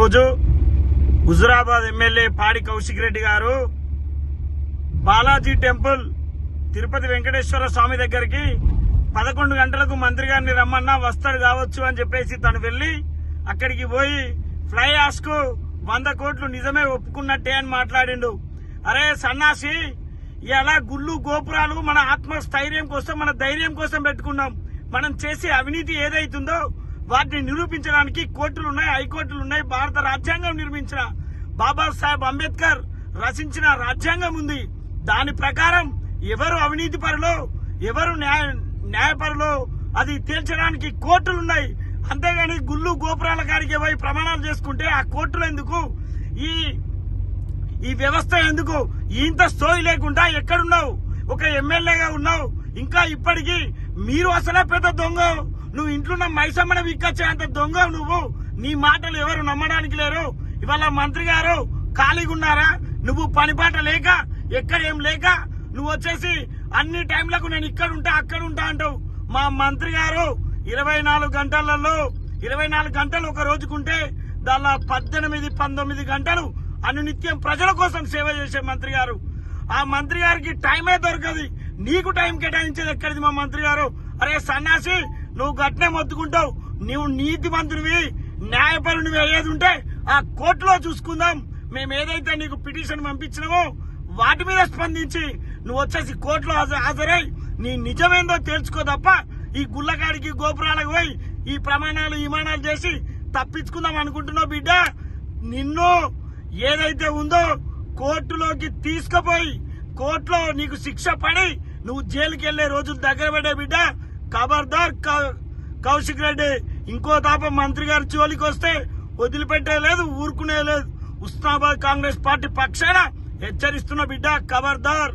Husnabad MLA పాడి Kaushik Reddy garu Balaji temple Tirupati Venkateswara Swamy దగ్గరికి పదకొండు గంటలకు మంత్రి గారిని రమ్మన్నా వస్తాడు కావచ్చు అని చెప్పేసి తను వెళ్ళి అక్కడికి పోయి ఫ్లై కు వంద కోట్లు నిజమే ఒప్పుకున్నట్టే అని మాట్లాడిండు. అరే సన్నాసి ఇలా గుళ్ళు గోపురాలు మన ఆత్మస్థైర్యం కోసం మన ధైర్యం కోసం పెట్టుకున్నాం. మనం చేసే అవినీతి ఏదైతుందో వాటిని నిరూపించడానికి కోర్టులు ఉన్నాయి హైకోర్టులు ఉన్నాయి భారత రాజ్యాంగం నిర్మించిన బాబాసాహెబ్ అంబేద్కర్ రచించిన రాజ్యాంగం ఉంది. దాని ప్రకారం ఎవరు అవినీతి పరులో ఎవరు న్యాయ న్యాయపరులో అది తేల్చడానికి కోర్టులు ఉన్నాయి అంతేగాని గుళ్ళు గోపురాల కాడికి పోయి ప్రమాణాలు చేసుకుంటే ఆ కోర్టులు ఎందుకు? ఈ ఈ వ్యవస్థ ఎందుకు? ఇంత స్థోయి లేకుండా ఎక్కడున్నావు? ఒక ఎమ్మెల్యేగా ఉన్నావు. ఇంకా ఇప్పటికీ మీరు అసలే పెద్ద దొంగ. నువ్వు ఇంట్లో మైసమ్మని విక్కచ్చేంత దొంగ నువ్వు. నీ మాటలు ఎవరు నమ్మడానికి లేరు. ఇవాళ మంత్రి గారు ఖాళీగా ఉన్నారా? నువ్వు పనిపాట లేక ఎక్కడ ఏం లేక నువ్వు వచ్చేసి అన్ని టైంలకు నేను ఇక్కడ ఉంటా అక్కడ ఉంటా అంటావు. మా మంత్రి గారు ఇరవై నాలుగు గంటలలో ఇరవై నాలుగు గంటలు ఒక రోజుకుంటే దానిలో పద్దెనిమిది పంతొమ్మిది గంటలు అనునిత్యం ప్రజల కోసం సేవ చేసే మంత్రి గారు. ఆ మంత్రి గారికి టైమే దొరకదు. నీకు టైం కేటాయించేది ఎక్కడిది మా మంత్రి గారు? అరే సన్నాసి నువ్వు గట్నే మొత్తుకుంటావు. నువ్వు నీతి మంత్రివి న్యాయపరునివి అయ్యేది ఉంటే ఆ కోర్టులో చూసుకుందాం. మేము ఏదైతే నీకు పిటిషన్ పంపించినామో వాటి మీద స్పందించి నువ్వు వచ్చేసి కోర్టులో హాజరై నీ నిజమేందో తేల్చుకో తప్ప ఈ గుళ్ళగాడికి గోపురాలకు పోయి ఈ ప్రమాణాలు విమానాలు చేసి తప్పించుకుందాం అనుకుంటున్నావు బిడ్డ. నిన్ను ఏదైతే ఉందో కోర్టులోకి తీసుకుపోయి కోర్టులో నీకు శిక్ష పడి నువ్వు జైలుకి వెళ్ళే రోజులు దగ్గర పడే బిడ్డ. ఖబర్దార్ కౌశిక్ రెడ్డి ఇంకో తాప మంత్రి గారి జోలికి వస్తే వదిలిపెట్టే లేదు ఊరుకునే లేదు. ఉస్నాబాద్ కాంగ్రెస్ పార్టీ పక్షాన హెచ్చరిస్తున్న బిడ్డ ఖబర్దార్